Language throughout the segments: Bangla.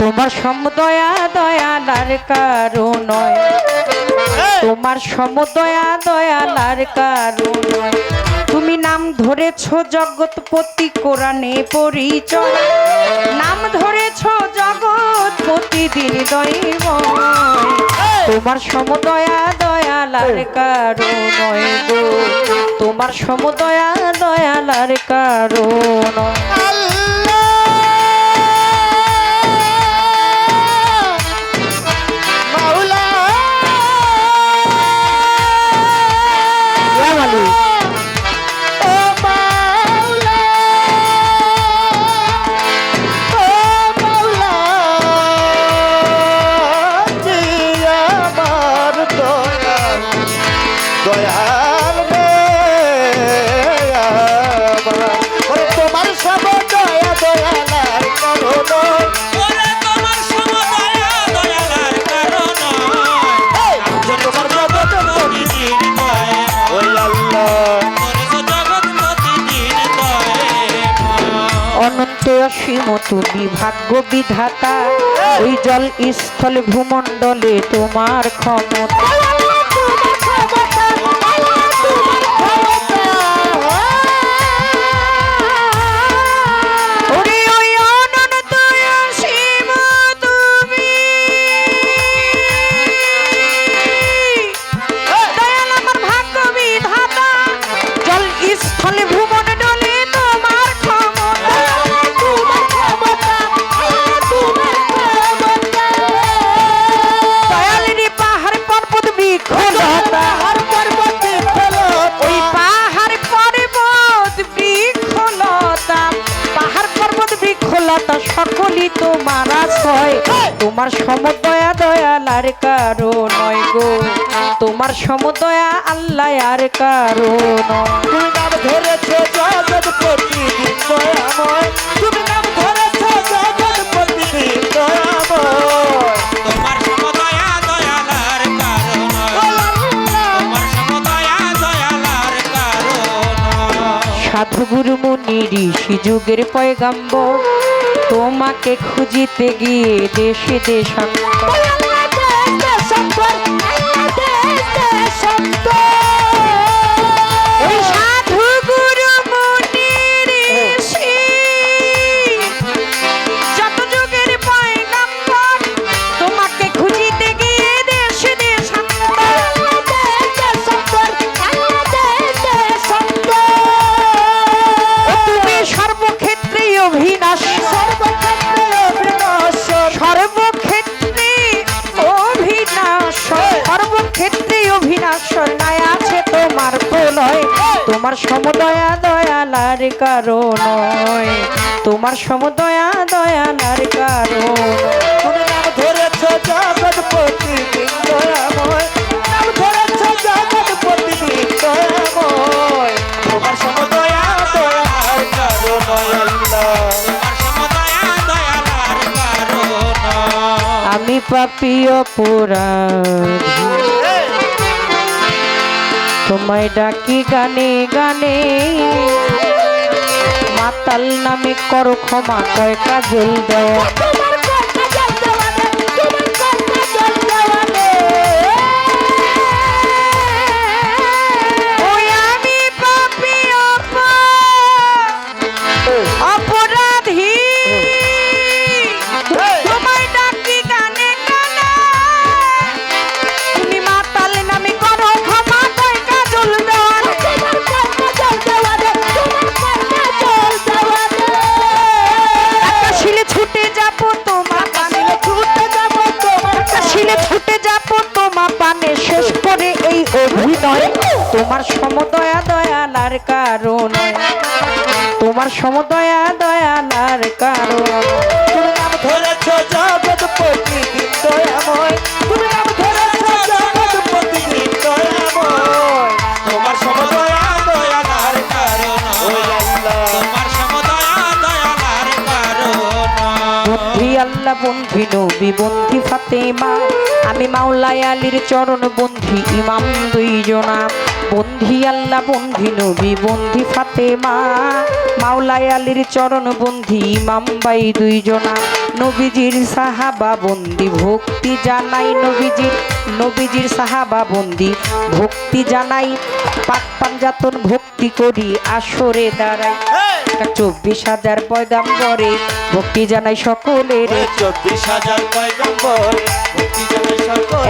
তোমার সমদয়া দয়ালার কারণ। নয় তোমার সমদয়া দয়ালার নয় তুমি নাম ধরেছ জগৎপতি কোরআনে পরিচয়। নাম ধরেছ জগৎপতি দিন দৈব তোমার সমদয়া দয়ালার কারও নয় গো। তোমার সমদয়া দয়ালার কারও মাওলা অসীম তুমি ভাগ্য বিধাতা। ওই জল স্থল ভূমণ্ডলে তোমার ক্ষমতা। তোমার সমদয়া দয়াল আর কারও নয় গো। তোমার সমদয়া আল্লাহ আর কারও নয়। তুমি নাম ধরেছ দয়াময়। তুমি নাম ধরেছ জগৎপতি দিন দয়াময়। তোমার সমদয়া দয়ালার কারণ তোমার সমদয়া দয়ালার কারণ সাধু গুরু মুনি ঋষি যুগের পয়গাম্বর তোমাকে খুঁজিতে গিয়ে দেশে দেশান্তর দয়ালার কারণ তোমার সমদয়া দয়ালার কারণ তুমি নাম ধরেছ জগৎপতি দয়াময় নাম ধরেছ জগৎপতি দয়াময় তোমার সমদয়া দয়ার কারণ আল্লাহ। তোমার সমদয়া দয়ালার কারণ আমি পাপি অপরাধী। তোমায় ডাকি গানে গানে। মাতাল নামে করো ক্ষমা কয় কাজল দেওয়া অভিনয় তোমার সমদয়া দয়ালার কারণ। তোমার সমদয়া বন্ধি আল্লাহ বন্ধি নবী, বন্ধি ফাতেমা, আমি মাওলাই আলীর চরণ বন্ধি, ইমাম দুইজনা। বন্ধি আল্লাহ, বন্ধি নবী, বন্ধি ফাতেমা মাওলাই আলীর চরণ বন্ধি, ইমাম বাই দুইজনা। নবীজির সাহাবা বন্দি, ভক্তি জানাই নবীজির নবীজির সাহাবা বন্দি। ভক্তি জানাই, পাক পাঞ্জাতন ভক্তি করি, আসরে দাঁড়াই। চব্বিশ হাজার পয়গাম্বরে। ভক্তি জানাই সকলের। চব্বিশ হাজার পয়দাম ভক্তি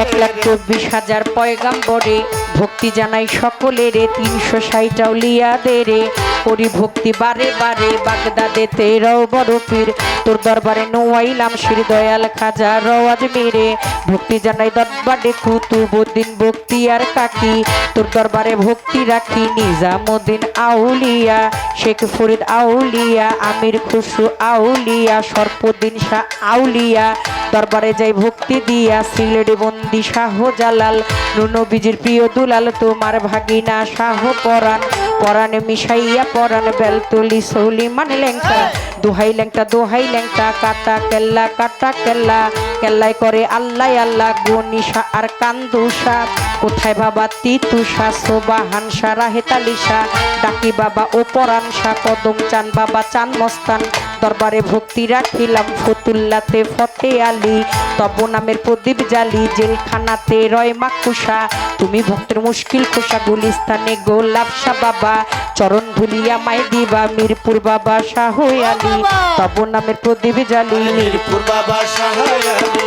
এক লাখ চব্বিশ হাজার পয়গাম্বরে ভক্তি জানাই সকলের। তিনশো ষাট আউলিয়াদের। করি ভক্তি, বারে বারে বাগদাদে তেরাও বরফির তোর দরবারে নোয়াইলাম শ্রী দয়াল খাজা রওয়াজ মেরে। ভক্তি জানাই দরবারে কুতুবুদ্দিন ভক্তি আর কাকি। তোর দরবারে ভক্তি রাখি নিজামুদ্দিন আউলিয়া, শেখ ফরিদ আউলিয়া, আমির খুশু আউলিয়া সরপুদ্দিন শাহ আউলিয়া। দরবারে যাই ভক্তি দিয়া, সিলেটে বন্দি শাহ জালাল। নুনবীজির প্রিয় দুলাল, তোমার ভাগিনা শাহ পরাণ। পরাণে মিশাইয়া পরাণ বেলতলি সৌলি মানে লেংটা দোহাই লেংটা দোহাই লেংটা কাটা কেল্লা কাটা কেল্লা। কেল্লাই করে আল্লাহ আল্লাহ গনিশা আর কান্দুষা কোথায় বাবা তিতুষা সোবা হানসা রাহেতালিশা ডাকি বাবা ও পরানসা কদম চান বাবা চান মস্তান। দরবারে ভক্তি রাখিলাম ফতুল্লাতে ফতে আলী। তব নামের প্রদীপ জালি জেলখানাতে রয় মাকুসা তুমি ভক্তের মুশকিল খোসা গুলিস্তানে গোলাপসা বাবা। চরণ ধুলিয়া মাই দিবা মিরপুর বাবা শাহ আলী তব নামের প্রদীপ জালি মিরপুর বাবা জ্বালি।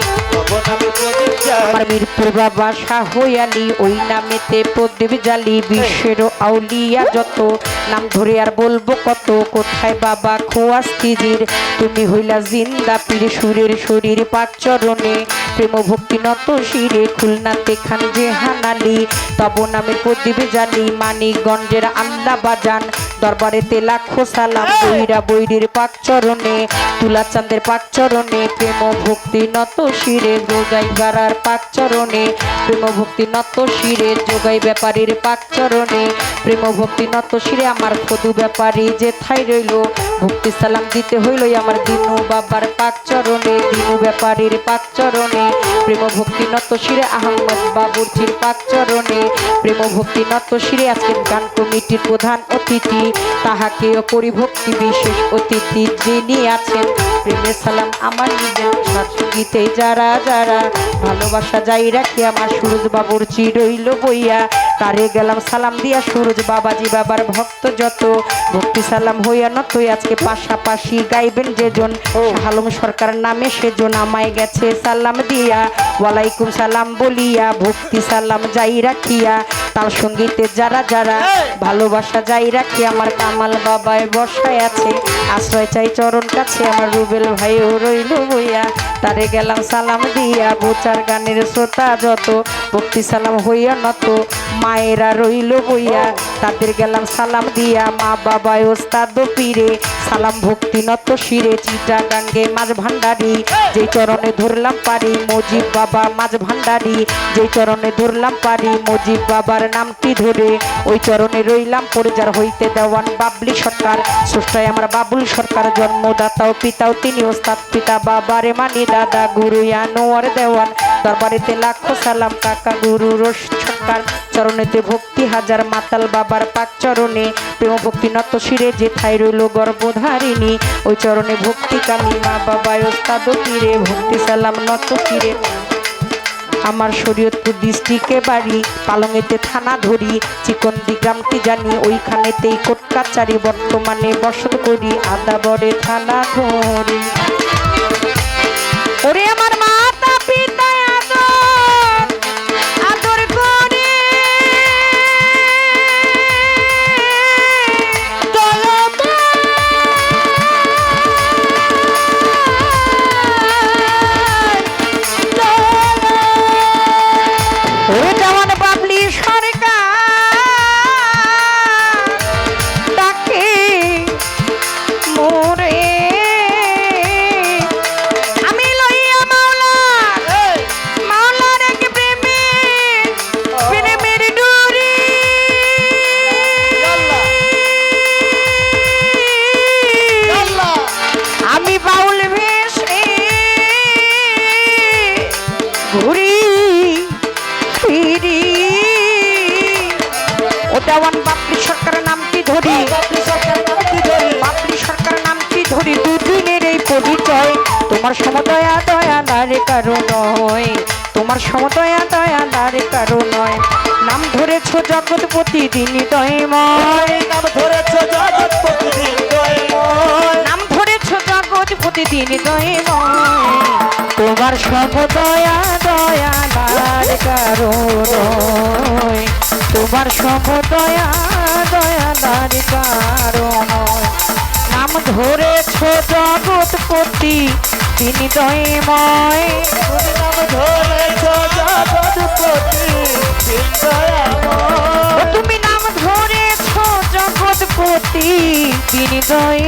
আমার মিরপুর বাবা শাহ আলী ওই নামেতে প্রদীপ জালি বিশ্বের আউলিয়া যত নাম ধরে আর বলব কত। কোথায় বাবা খোয়াস কিজির তুমি হইলা জিন্দা পীর সুরের শরীর পাক চরণে। প্রেম ভক্তি নত শিরে খুলনাতে খান যে হানালি, তব নামে প্রদীপ জানি, মানিকগঞ্জের আল্লাহ বাজান দরবারেতে লাখো সালাম বৈরা বৈরির পাক চরণে তুলা চাঁদের পাক চরণে প্রেম ভক্তি নত শিরে যোগাই বাড়ার পাক চরণে প্রেম ভক্তি নত শিরে যোগাই ব্যাপারীর পাক চরণে প্রেম ভক্তি নত শিরে আমার ফদু ব্যাপারী যে থাই রইল ভক্তি সালাম দিতে হইল আমার দিনু বাবার পাক চরণে দিনু ব্যাপারীর পাক চরণে প্রেম ভক্তি নত শিরে আহমদ বাবুর্চির পাক চরণে প্রেম ভক্তি নত শিরে আজকের গান কমিটির প্রধান অতিথি তাহাকেও করি ভক্তি বিশেষ অতিথি যিনি আছেন। প্রেমের সালাম আমার সঙ্গীতে যারা যারা ভালোবাসা যাই রাখি আমার সুরজ বাবুর চিরইল বইয়া। তারে গেলাম সালাম দিয়া সুরজ বাবাজি বাবার ভক্ত যত। ভক্তি সালাম হইয়া নতই আজকে পাশাপাশি গাইবেন যেজন। হালম সরকার নামে সেজন আমায় গেছে সালাম দিয়া। ওয়ালাইকুম সালাম বলিয়া ভক্তি সালাম যাই রাখিয়া। তার সঙ্গীতে যারা যারা ভালোবাসা যাই রাখি আমার কামাল বাবায় বসায় আছে। আশ্রয় চাই চরণ কাছে আমার রুবেল ভাইও রইল বইয়া। তারে গেলাম সালাম দিয়া বোচার গানের শ্রোতা যত ভক্তি সালাম হইয়া নত মায়েরা রইল বইয়া। তাদের গেলাম সালাম দিয়া মা বাবায় ওস্তাদ পীরে। সালাম ভক্তি নত শিরে চিটা গাঙ্গে মাঝ ভান্ডারি যেই চরণে ধরলাম পারি মজিব বাবা মাঝ ভান্ডারি যেই চরণে ধরলাম পারি মজিব বাবার নামটি ধরে। ওই চরণে রইলাম পরিজার হইতে দেওয়ান বাবলি সরকার। স্রষ্টায় আমার বাবুল সরকার জন্মদাতাও পিতাও তিনি ওস্তাদ পিতা বাবারে মানি দাদা গুরু ইয়ানোয়ার দেওয়ান। দরবারেতে লাখো সালাম কাকা গুরু রস সরকার। চরণেতে ভক্তি হাজার মাতাল বাবার পাক চরণে। প্রেম ভক্তি নত শিরে যে ঠাই রইল গর্ভধারিণী ওই চরণে ভক্তি কালী মা বাবায় ওস্তাদ পীরে, ভক্তি সালাম নত পীরে। আমার শরীয়তপুর ডিস্ট্রিক্টে বাড়ি পালংয়েতে থানা ধরি, চিকন্দি গ্রামটি জানি, ওইখানেতেই কোটকাচারি বর্তমানে বসত করি, আদাবরে থানা ধরি। ঘুরি ফিরি। ও দেওয়ান বাপরি সরকারের নামটি ধরি? বাপরি সরকার নামটি ধরি? দুদিনের এই পরিচয়। তোমার সমদয়া দয়া নারে কারও নয়। তোমার সমদয়া দয়া নারে কারও নয়। নাম ধরেছ জগৎপতি দিন দয়ময় নাম ধরেছ জগৎপতি দিন দয়ময় নাম ধরেছ জগৎপতি দিন দয়ময় তোমার সমদয়া দয়ালার কারণ নয় তোমার সমদয়া দয়ালার কারণ নয়। নাম ধরেছ জগৎপতি তিনি দয়ময় নাম ধরেছ জগৎপতি দয়াময়। তুমি নাম ধরেছ জগৎপতি তিনি ওই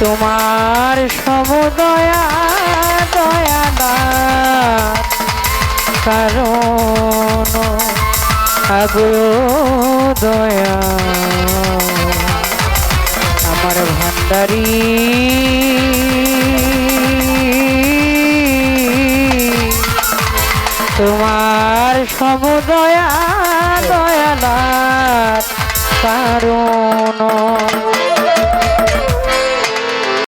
তোমার সমদয়া দয়ালা কারণ আগো দয়া। আমার ভান্ডারী। তোমার সমদয়া দয়ালার কারণ